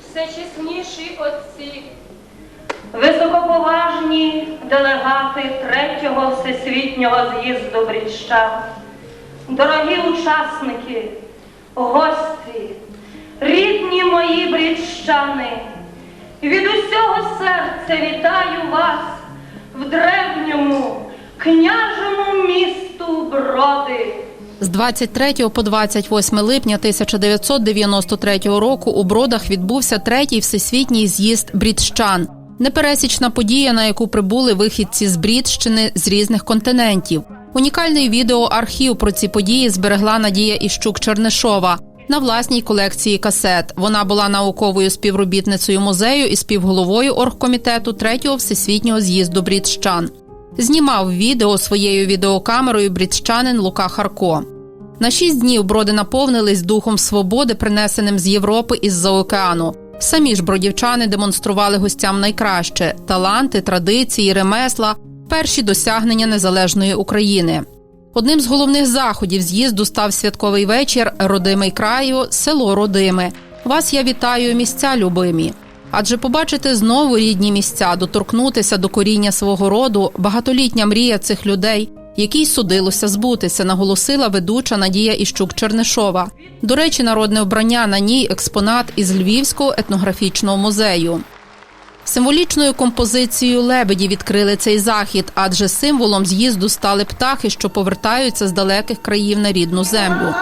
Всечесніші отці, високоповажні делегати третього всесвітнього з'їзду бріщан, дорогі учасники, гості, рідні мої бріщани, від усього серця вітаю вас в древньому княжому місту Броди. З 23 по 28 липня 1993 року у Бродах відбувся третій всесвітній з'їзд брідщан. Непересічна подія, на яку прибули вихідці з Брідщини з різних континентів. Унікальний відеоархів про ці події зберегла Надія Іщук Чернишова на власній колекції касет. Вона була науковою співробітницею музею і співголовою оргкомітету третього всесвітнього з'їзду брідщан. Знімав відео своєю відеокамерою брідщанин Лука Харко. На шість днів броди наповнились духом свободи, принесеним з Європи із-за океану. Самі ж бродівчани демонстрували гостям найкраще таланти, традиції, ремесла, перші досягнення незалежної України. Одним з головних заходів з'їзду став святковий вечір Родимий краю, село Родиме. Вас я вітаю, місця любимі. Адже побачити знову рідні місця, доторкнутися до коріння свого роду, багатолітня мрія цих людей, якій судилося збутися, наголосила ведуча Надія Іщук Чернишова. До речі, народне вбрання на ній експонат із Львівського етнографічного музею. Символічною композицією лебеді відкрили цей захід, адже символом з'їзду стали птахи, що повертаються з далеких країв на рідну землю.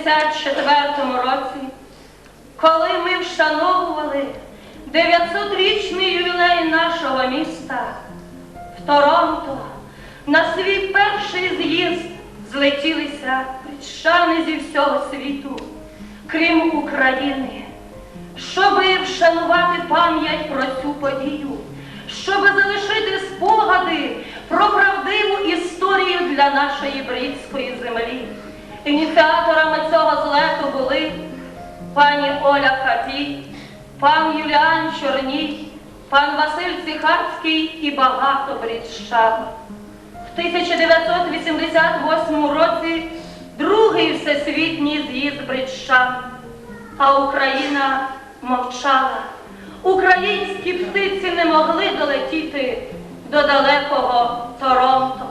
1984 році, коли ми вшановували 900-річний ювілей нашого міста, в Торонто на свій перший з'їзд злетілися причани зі всього світу, крім України, щоби вшанувати пам'ять про цю подію, щоби залишити спогади про правдиву історію для нашої брідської землі. Ініціаторами цього злету були пані Оля Катій, пан Юліан Чорній, пан Василь Ціхарський і багато брідщан. В 1988 році другий всесвітній з'їзд брідщан, а Україна мовчала. Українські птиці не могли долетіти до далекого Торонто.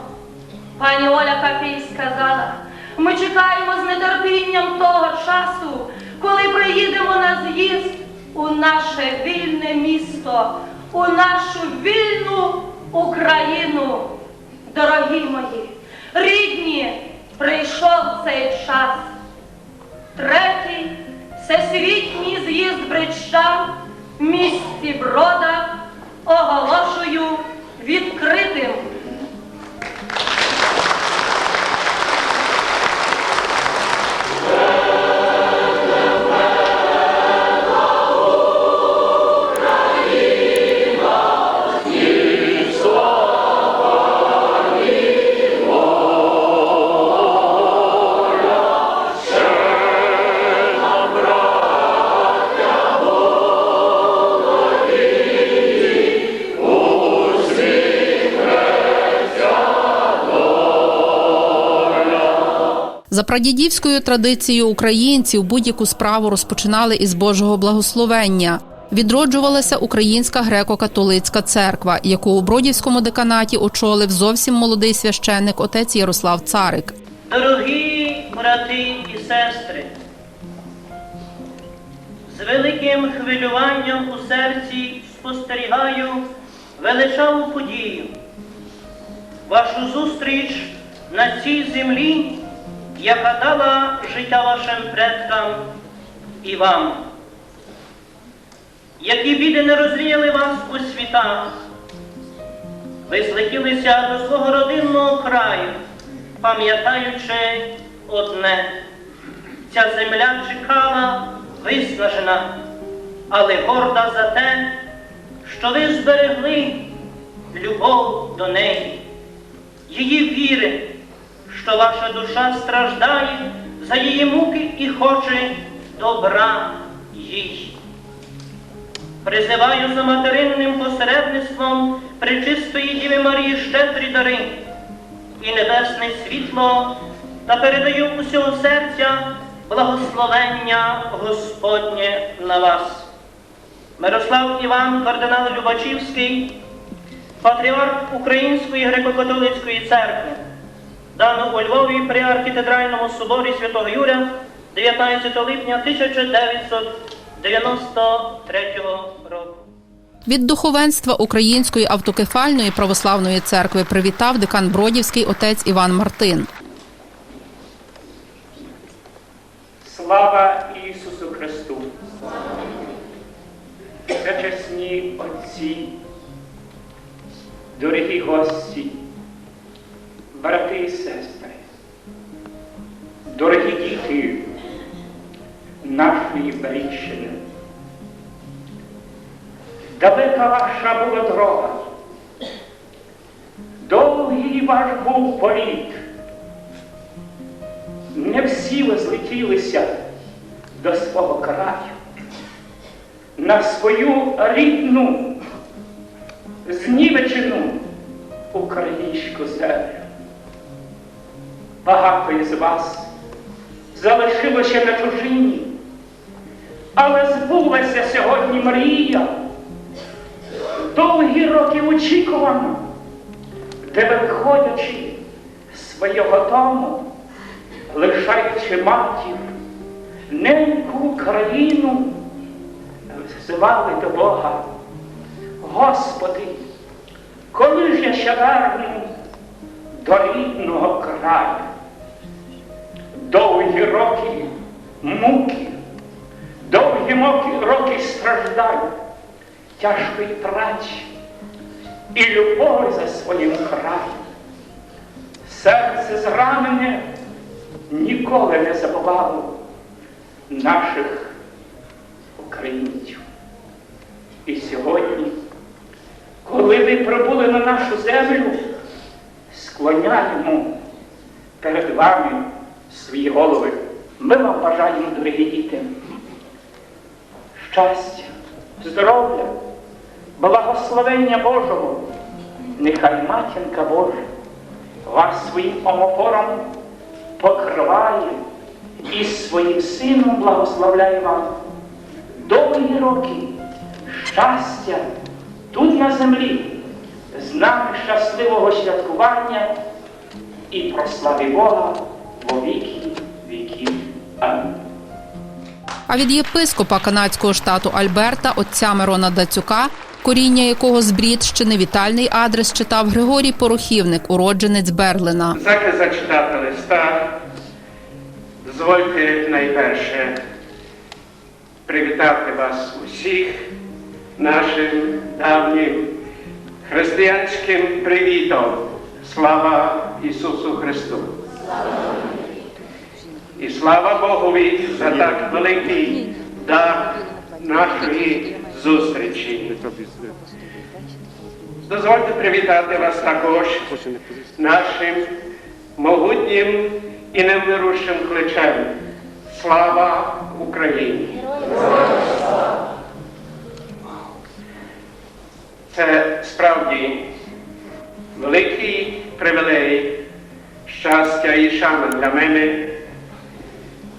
Пані Оля Капій сказала, ми чекаємо з нетерпінням того часу, коли приїдемо на з'їзд у наше вільне місто, у нашу вільну Україну. Дорогі мої, рідні, прийшов цей час. Третій всесвітній з'їзд бричан в місті Брода оголошую відкритим. За прадідівською традицією українців будь-яку справу розпочинали із Божого благословення. відроджувалася Українська греко-католицька церква, яку у Бродівському деканаті очолив зовсім молодий священник отець Ярослав Царик. Дорогі брати і сестри, з великим хвилюванням у серці спостерігаю величаву подію, вашу зустріч на цій землі, яка дала життя вашим предкам і вам, які біди не розріяли вас у світах. Ви злетілися до свого родинного краю, пам'ятаючи одне. Ця земля чекала виснажена, але горда за те, що ви зберегли любов до неї, її віри, що ваша душа страждає за її муки і хоче добра їй. Призиваю за материнним посередництвом Пречистої Діви Марії щедрі дари і небесне світло та передаю усього серця благословення Господнє на вас. Мирослав Іван, кардинал Любачівський, патріарх Української греко-католицької церкви, дано у Львові при архітедральному соборі Святого Юря 19 липня 1993 року. Від духовенства Української автокефальної православної церкви привітав декан Бродівський отець Іван Мартин. Слава Ісусу Христу! Пречесні Отці, дорогі гості, брати і сестри, дорогі діти нашої Брідщини. Далека ваша була дорога, довгий ваш був політ. Не всі ви злетілися до свого краю, на свою рідну, знівечену українську землю. Багато із вас залишилося на чужині, але збулася сьогодні мрія, довгі роки очікувано, де виходячи з свого дому, лишаючи матір, неньку країну, взивали до Бога. Господи, коли ж я ще верну до рідного краю? Довгі роки муки, довгі роки страждань, тяжкої праці і любові за своїм краєм. Серце зранене ніколи не забувало наших українців. І сьогодні, коли ви прибули на нашу землю, склоняємо перед вами свої голови. Ми вам бажаємо, дорогі діти, щастя, здоров'я, благословення Божого. Нехай матінка Божа вас своїм омофором покриває і своїм сином благословляє вам довгі роки щастя тут на землі, з нами щасливого святкування і прослави Бога во віки віків. Амінь. А від єпископа канадського штату Альберта, отця Мирона Дацюка, коріння якого з Брідщини вітальний адрес читав Григорій Порохівник, уродженець Берлина. Заки зачитати листа, дозвольте найперше привітати вас усіх нашим давнім християнським привітом. Слава Ісусу Христу! І слава Богові за так великий дар нашої зустрічі. Дозвольте привітати вас також нашим могутнім і невмирущим кличем. Слава Україні! Це справді великий привілей, щастя і шана для мене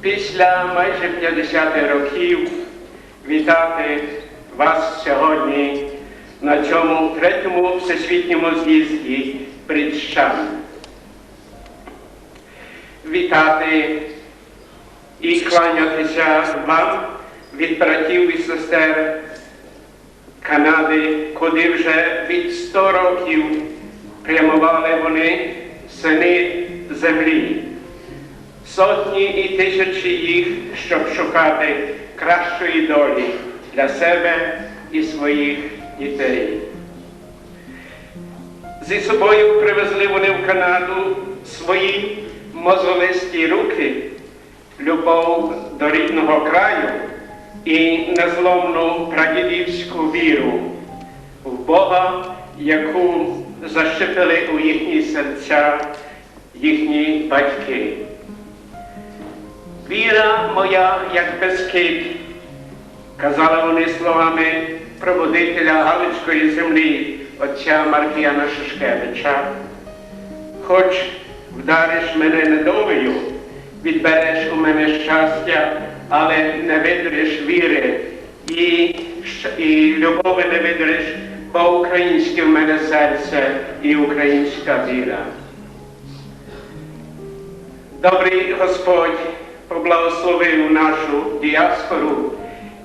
після майже 50 років вітати вас сьогодні на цьому третьому всесвітньому з'їзді бритщан. Вітати і кланятися вам від братів і сестер Канади, куди вже від 100 років прямували вони сини землі. Сотні і тисячі їх, щоб шукати кращої долі для себе і своїх дітей. Зі собою привезли вони в Канаду свої мозолисті руки, любов до рідного краю і незломну прадідівську віру в Бога, яку защепили у їхні серця їхні батьки. Віра моя, як безкид, казали вони словами пробудителя Галицької землі, отця Маркіяна Шишкевича. Хоч вдариш мене недовою, відбереш у мене щастя, але не видриш віри і, і любові не видриш, бо українське в мене серце і українська віра. Добрий Господь поблагословив нашу діаспору,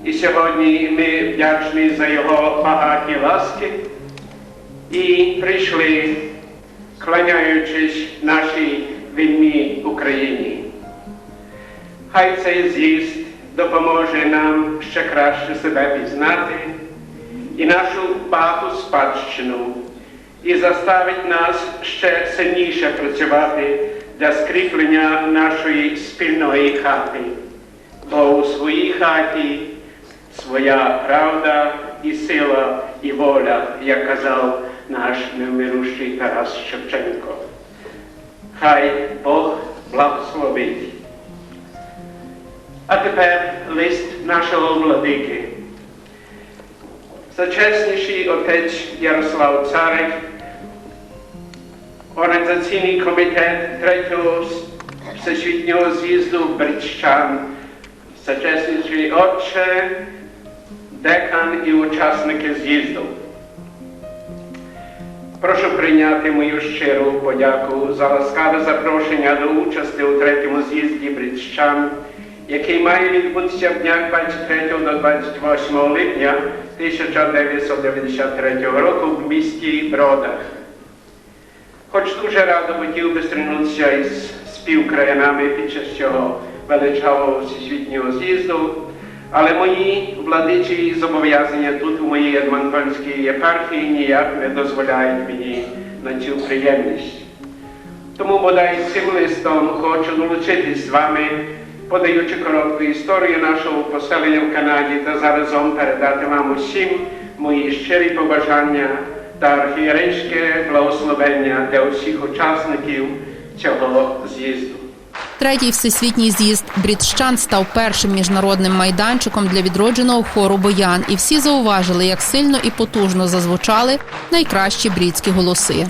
і сьогодні ми вдячні за його багаті ласки і прийшли, кланяючись нашій вільній Україні. Хай цей з'їзд допоможе нам ще краще себе пізнати і нашу багату спадщину, і заставить нас ще сильніше працювати для скріплення нашої спільної хати, бо у своїй хаті своя правда і сила і воля, як казав наш невмирущий Тарас Шевченко. Хай Бог благословить. А тепер лист нашого владики. Зачесніший отець Ярослав Царик, організаційний комітет третього всесвітнього з'їзду бритщан, зачесніший отче, декан і учасники з'їзду. Прошу прийняти мою щиру подяку за ласкаве запрошення до участі у третьому з'їзді бритщан, який має відбутися в днях 23 до 28 липня 1993 року в місті Бродах. Хоч дуже радо хотів би стрінутися із співкраянами під час цього величавого всесвітнього з'їзду, але мої владичі зобов'язання тут у моїй Едмонтонській єпархії ніяк не дозволяють мені на цю приємність. Тому бодай цим листом хочу долучитись з вами, подаючи коротку історію нашого поселення в Канаді та заразом передати вам усім мої щирі побажання та архієрейське благословення для усіх учасників цього з'їзду. Третій всесвітній з'їзд брідщан став першим міжнародним майданчиком для відродженого хору боян, і всі зауважили, як сильно і потужно зазвучали найкращі брідські голоси.